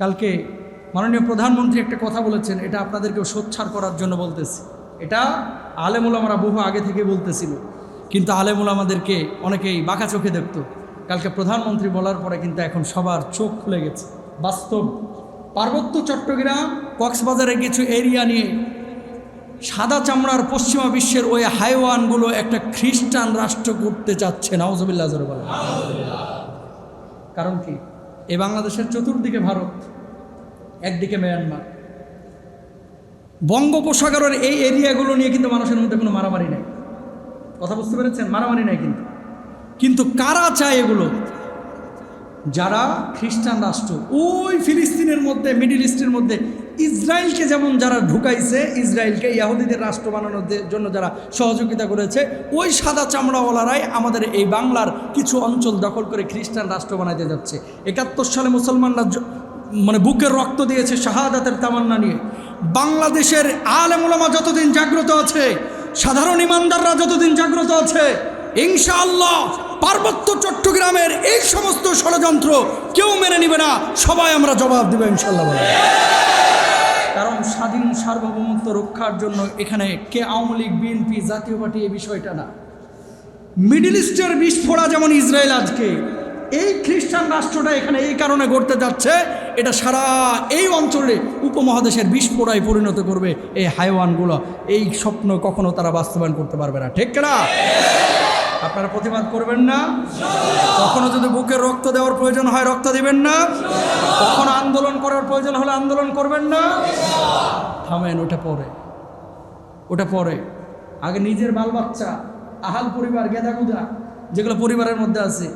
কালকে মাননীয় প্রধানমন্ত্রী একটা কথা বলেছেন, এটা আপনাদেরকেও সোচ্ছার করার জন্য বলতেছি। এটা আলেমুল আমরা বহু আগে থেকে বলতেছিল, কিন্তু আলেমুল আমাদেরকে অনেকেই বাঁকা চোখে দেখত। কালকে প্রধানমন্ত্রী বলার পরে কিন্তু এখন সবার চোখ খুলে গেছে। বাস্তব। পার্বত্য চট্টগ্রাম কক্সবাজারের কিছু এরিয়া নিয়ে সাদা চামড়ার পশ্চিমা বিশ্বের ওই হাইওয়ানগুলো একটা খ্রিস্টান রাষ্ট্র করতে চাচ্ছে নাওজবিল্লাহ বলে কারণ কি? এই বাংলাদেশের চতুর্দিকে ভারত, একদিকে মায়ানমার বঙ্গোপসাগরের এই এরিয়াগুলো নিয়ে কিন্তু মানুষের মধ্যে কোনো মারামারি নেই। কথা বুঝতে পেরেছেন? মারামারি নেই কিন্তু। কিন্তু কারা চায় এগুলো? যারা খ্রিস্টান রাষ্ট্র, ওই ফিলিস্তিনের মধ্যে, মিডিল ইস্টের মধ্যে ইসরায়েলকে যেমন যারা ঢুকাইছে, ইসরায়েলকে ইয়াহুদিদের রাষ্ট্র বানানোর জন্য যারা সহযোগিতা করেছে, ওই সাদা চামড়াওয়ালারাই আমাদের এই বাংলার কিছু অঞ্চল দখল করে খ্রিস্টান রাষ্ট্র বানাইতে যাচ্ছে। একাত্তর সালে মুসলমানরা মানে বুকের রক্ত দিয়েছে শাহাদাতের তামান্না নিয়ে। বাংলাদেশের আলেমুলামা যতদিন জাগ্রত আছে, সাধারণ ইমানদাররা যতদিন জাগ্রত আছে, ইনশাআল্লাহ পার্বত্য চট্টগ্রামের এই সমস্ত ষড়যন্ত্র কেউ মেনে নিবে না। সবাই আমরা জবাব দেবো, ইনশাল্লাহ কারণ স্বাধীন সার্বভৌমত্ব রক্ষার জন্য এখানে কে আওয়ামী লীগ, বিএনপি, জাতীয় পার্টি এই বিষয়টা না। মিডিল ইস্টের বিস্ফোরা যেমন ইসরায়েল আজকে, এই খ্রিস্টান রাষ্ট্রটা এখানে এই কারণে গড়তে যাচ্ছে, এটা সারা এই অঞ্চলে উপমহাদেশের বিস্ফোরায় পরিণত করবে এই হাইওয়ানগুলো। এই স্বপ্ন কখনো তারা বাস্তবায়ন করতে পারবে না, ঠিক না আপনারা প্রতিবাদ করবেন না? কখনো যদি বুকের রক্ত দেওয়ার প্রয়োজন হয়, রক্ত দিবেন না? কখনো আন্দোলন করার প্রয়োজন হলে আন্দোলন করবেন না? থামেন, ওটা পরে। ওটা পরে। আগে নিজের বাল বাচ্চা আহাল পরিবার, গেদাগুদা, যেগুলো পরিবারের মধ্যে আছে,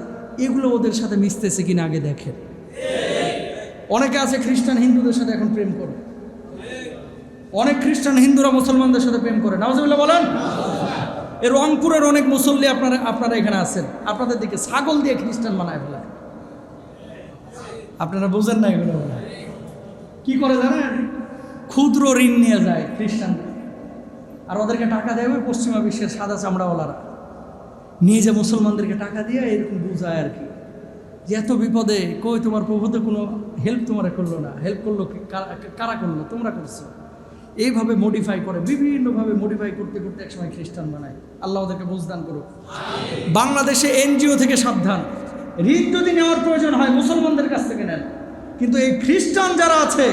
এগুলো ওদের সাথে মিশতেছে কিনা আগে দেখে অনেকে আছে খ্রিস্টান হিন্দুদের সাথে এখন প্রেম করে। অনেক খ্রিস্টান হিন্দুরা মুসলমানদের সাথে প্রেম করে। নামাজুল্লাহ বলেন? এ রংপুরের অনেক মুসল্লি আপনারা আপনারা এখানে আছেন। আপনাদের দিকে ছাগল দিয়ে খ্রিস্টান বানায় ফেলায় আপনারা বুঝেন না এগুলো। কি করে জানেন? ক্ষুদ্র ঋণ নিয়ে যায় খ্রিস্টানরা আর ওদেরকে টাকা দেয় পশ্চিমা বিশ্বের সাদা চামড়াওয়ালারা। যে মুসলমানদেরকে টাকা দিয়ে এরকম বোঝায় আর কি। যে এত বিপদে কই তোমার প্রভু তো কোনো হেল্প তোমার করল না। হেল্প করল কারা করল? তোমরা করছ। এইভাবে মডিফাই করে, বিভিন্নভাবে মডিফাই করতে করতে একসময় খ্রিস্টান বানায়। আল্লাহ ওদেরকে বুঝদান করুক। বাংলাদেশে এনজিও থেকে সাবধান। ঋণ যদি নেওয়ার প্রয়োজন হয়, মুসলমানদের কাছ থেকে নেন। কিন্তু এই খ্রিস্টান যারা আছে,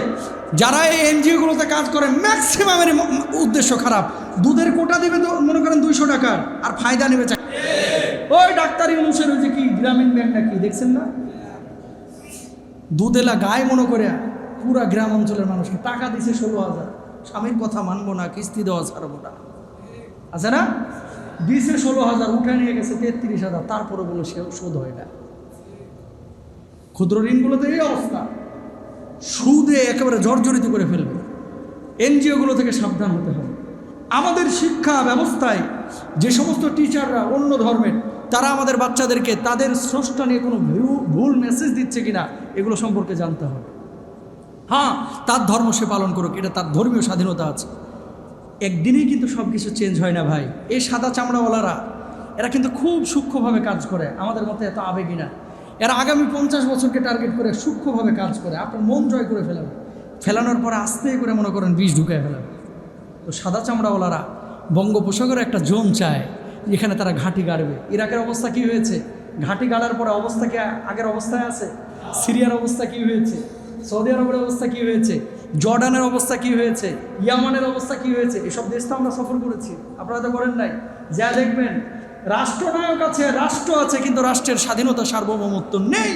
যারা এই এনজিওগুলোতে কাজ করে ম্যাক্সিমামের উদ্দেশ্য খারাপ। দুধের কোটা দিবে তো, মনে করেন দুইশো টাকার, আর ফায়দা নেবে ওই ডাক্তারি অনুসারে ওই যে কি, গ্রামীণ ব্যাংক নাকি, দেখছেন না? দুধেলা গায়ে মনে করে, পুরা গ্রাম অঞ্চলের মানুষকে টাকা দিছে ষোলো হাজার। স্বামীর কথা মানবো না, কিস্তি দেওয়া ছাড়বো না। আছে না? দিছে ষোলো হাজার উঠে নিয়ে গেছে, তেত্রিশ হাজার। তারপরে বলে সে শোধ হয় না। ক্ষুদ্র ঋণগুলোতে এই অবস্থা। সুদে একেবারে জর্জরিত করে ফেলবে। এনজিওগুলো থেকে সাবধান হতে হবে। আমাদের শিক্ষা ব্যবস্থায় যে সমস্ত টিচাররা অন্য ধর্মের, তারা আমাদের বাচ্চাদেরকে তাদের স্রষ্টা নিয়ে কোনো ভুল মেসেজ দিচ্ছে কিনা, এগুলো সম্পর্কে জানতে হবে। হ্যাঁ তার ধর্ম সে পালন করুক, এটা তার ধর্মীয় স্বাধীনতা আছে। একদিনেই কিন্তু সব কিছু চেঞ্জ হয় না ভাই। এই সাদা চামড়াওয়ালারা, এরা কিন্তু খুব সূক্ষ্মভাবে কাজ করে, আমাদের মতো এত আবেগী না। এরা আগামী পঞ্চাশ বছরকে টার্গেট করে সূক্ষ্মভাবে কাজ করে, আপনার মন জয় করে ফেলাবে। ফেলানোর পরে আস্তে করে মনে করেন বিষ ঢুকায় ফেলাবে। তো সাদা চামড়াওয়ালারা, বঙ্গোপসাগরে একটা জোন চায়, যেখানে তারা ঘাঁটি গাড়বে। ইরাকের অবস্থা কি হয়েছে? ঘাঁটি গাড়ার পরে অবস্থা কি আগের অবস্থায় আছে? সিরিয়ার অবস্থা কি হয়েছে? সৌদি আরবের অবস্থা কি হয়েছে? জর্ডানের অবস্থা কি হয়েছে? ইয়ামানের অবস্থা কি হয়েছে? এসব দেশ তো আমরা সফর করেছি। আপনারা তো করেন নাই। যা দেখবেন, রাষ্ট্রনায়ক আছে, রাষ্ট্র আছে, কিন্তু রাষ্ট্রের স্বাধীনতা সার্বভৌমত্ব নেই।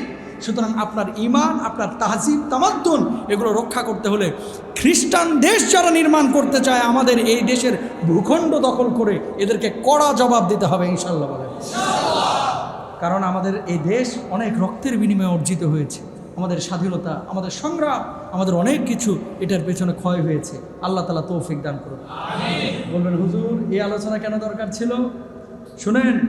সুতরাং আপনার ইমান আপনার তাহজিব, তামাদ্দুন, এগুলো রক্ষা করতে হলে খ্রিস্টান দেশ যারা নির্মাণ করতে চায়, আমাদের এই দেশের ভূখণ্ড দখল করে এদেরকে কড়া জবাব দিতে হবে ইনশাল্লাহ বলে কারণ আমাদের এই দেশ অনেক রক্তের বিনিময়ে অর্জিত হয়েছে। আমাদের স্বাধীনতা আমাদের সংগ্রাম আমাদের অনেক কিছু এটার পেছনে ক্ষয় হয়েছে। আল্লাহ তালা তৌফিক দান করুন। বলবেন হুজুর এই আলোচনা কেন দরকার ছিল? শুনেন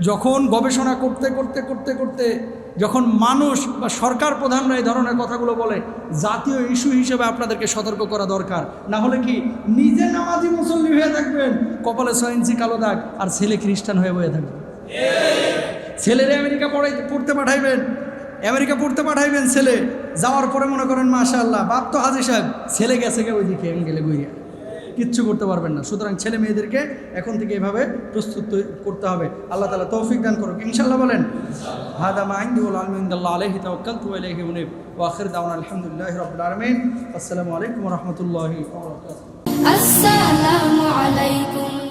যখন গবেষণা করতে করতে করতে করতে যখন মানুষ বা সরকার প্রধানরা এই ধরনের কথাগুলো বলে জাতীয় ইস্যু হিসেবে আপনাদেরকে সতর্ক করা দরকার। না হলে কি নিজে নামাজি মুসল্লি হয়ে থাকবেন? কপালে সয়েন্সি কালো দাগ আর ছেলে খ্রিস্টান হয়ে বয়ে থাকবে। ছেলেরে আমেরিকা পড়াই পড়তে পাঠাইবেন। আমেরিকা পড়তে পাঠাইবেন ছেলে। যাওয়ার পরে মনে করেন মাশা আল্লাহ বাপ তো হাজির সাহেব। ছেলে গেছে গে ওইদিকে গেলে গুইয়া কিচ্ছু করতে পারবেন না। সুতরাং ছেলে মেয়েদেরকে এখন থেকে এভাবে প্রস্তুত করতে হবে। আল্লাহ তালা তৌফিক দান করুক। ইনশাল্লাহ বলেন, হাদা মাহিন্দুল আলমিন্দুল্লাহ আলহি তু আলহি উনিব। ওয়াখির দাউন আলহামদুলিল্লাহ আসসালামু আলাইকুম রহমতুল্লাহ আসসালামু আলাইকুম।